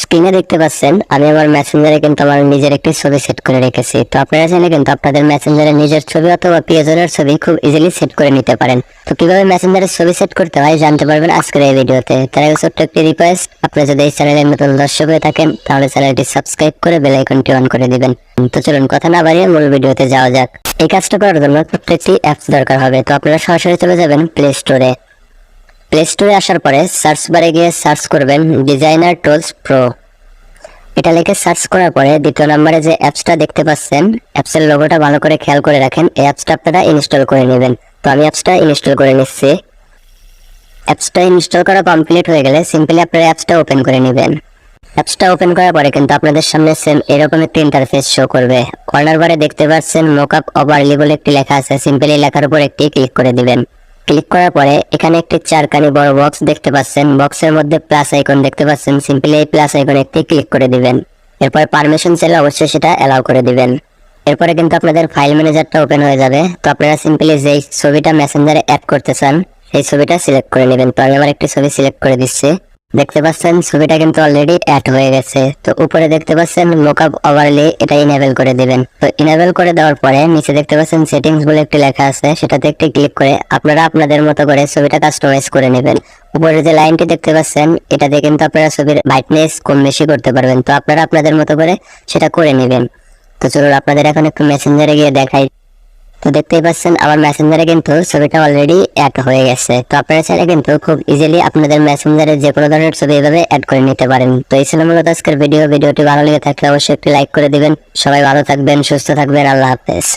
স্ক্রিনে দেখতে পাচ্ছেন, আমি আমার মেসেঞ্জারে কিন্তু আমার নিজের একটি ছবি সেট করে রেখেছি। তো আপনারা চাইলে কিন্তু আপনাদের মেসেঞ্জারে নিজের ছবি অথবা প্রিয়জনের ছবি খুব ইজিলি সেট করে নিতে পারেন। তো কীভাবে মেসেঞ্জারে ছবি সেট করতে হয় জানতে পারবেন আজকের এই ভিডিওতে। তার আগে ছোট্ট একটি রিকোয়েস্ট আপনি যদি এই চ্যানেলের নতুন দর্শক হয়ে থাকেন, তাহলে চ্যানেলটি সাবস্ক্রাইব করে বেল আইকনটি অন করে দিবেন। তো চলুন, কথা না বাড়িয়ে মূল ভিডিওতে যাওয়া যাক। এই কাজটা করার জন্য প্রত্যেকটি অ্যাপস দরকার হবে। তো আপনারা সরাসরি চলে যাবেন প্লে স্টোরে প্লে স্টোরে আসার পরে সার্চ বারে গিয়ে সার্চ করবেন ডিজাইনার টুলস প্রো এটা লিখে সার্চ করার পরে দ্বিতীয় নম্বরে যে অ্যাপসটা দেখতে পাচ্ছেন অ্যাপসের লোগোটা ভালো করে খেয়াল করে রাখেন। এই অ্যাপসটা আপনারা ইনস্টল করে নেবেন। তো আমি অ্যাপসটা ইনস্টল করে নিচ্ছি। অ্যাপসটা ইনস্টল করা কমপ্লিট হয়ে গেলে সিম্পলি আপনারা অ্যাপসটা ওপেন করে নেবেন। অ্যাপসটা ওপেন করার পরে কিন্তু আপনাদের সামনে সেম এরকম একটি ইন্টারফেস শো করবে। কর্নার বারে দেখতে পাচ্ছেন মোকআপ ওভারলি বলে একটি লেখা আছে। সিম্পলি লেখার উপর একটি ক্লিক করে দিবেন। ক্লিক করার পরে এখানে একটি চারখানি বড় বক্স দেখতে পাচ্ছেন। বক্সের মধ্যে প্লাস আইকন দেখতে পাচ্ছেন। সিম্পলি এই প্লাস আইকন একটি ক্লিক করে দিবেন। এরপর পারমিশন চাইলে অবশ্যই সেটা অ্যালাউ করে দিবেন। এরপরে কিন্তু আপনাদের ফাইল ম্যানেজারটা ওপেন হয়ে যাবে। তো আপনারা সিম্পলি যেই ছবিটা মেসেঞ্জারে অ্যাড করতে চান, সেই ছবিটা সিলেক্ট করে নেবেন। তো আমি আমার একটি ছবি সিলেক্ট করে দিচ্ছি। দেখতে পাচ্ছেন, ছবিটা কিন্তু অলরেডি অ্যাড হয়ে গেছে। তো উপরে দেখতে পাচ্ছেন মোকআপ ওভারলি এটা ইনেবল করে দিবেন। তো ইনেবল করে দেওয়ার পরে নিচে দেখতে পাচ্ছেন সেটিংস বলে একটি লেখা আছে। সেটাতে একটি ক্লিক করে আপনারা আপনাদের মতো করে ছবিটা কাস্টমাইজ করে নেবেন। উপরে যে লাইনটি দেখতে পাচ্ছেন এটা দিয়ে কিন্তু আপনারা ছবির ব্রাইটনেস কম বেশি করতে পারবেন। তো আপনারা আপনাদের মতো করে সেটা করে নেবেন। তো চলুন, আপনাদের এখন একটু মেসেঞ্জারে গিয়ে দেখাই। তো দেখতেই পাচ্ছেন আমার মেসেঞ্জারে কিন্তু ছবিটা অলরেডি অ্যাড হয়ে গেছে। তো আপনারা চাইলে কিন্তু খুব ইজিলি আপনাদের মেসেঞ্জারে যে কোনো ধরনের ছবি এভাবে অ্যাড করে নিতে পারেন। তো এই ছিল মূলত আজকের ভিডিও ভিডিওটি ভালো লেগে থাকলে অবশ্যই একটি লাইক করে দিবেন। সবাই ভালো থাকবেন, সুস্থ থাকবেন। আল্লাহ হাফেজ।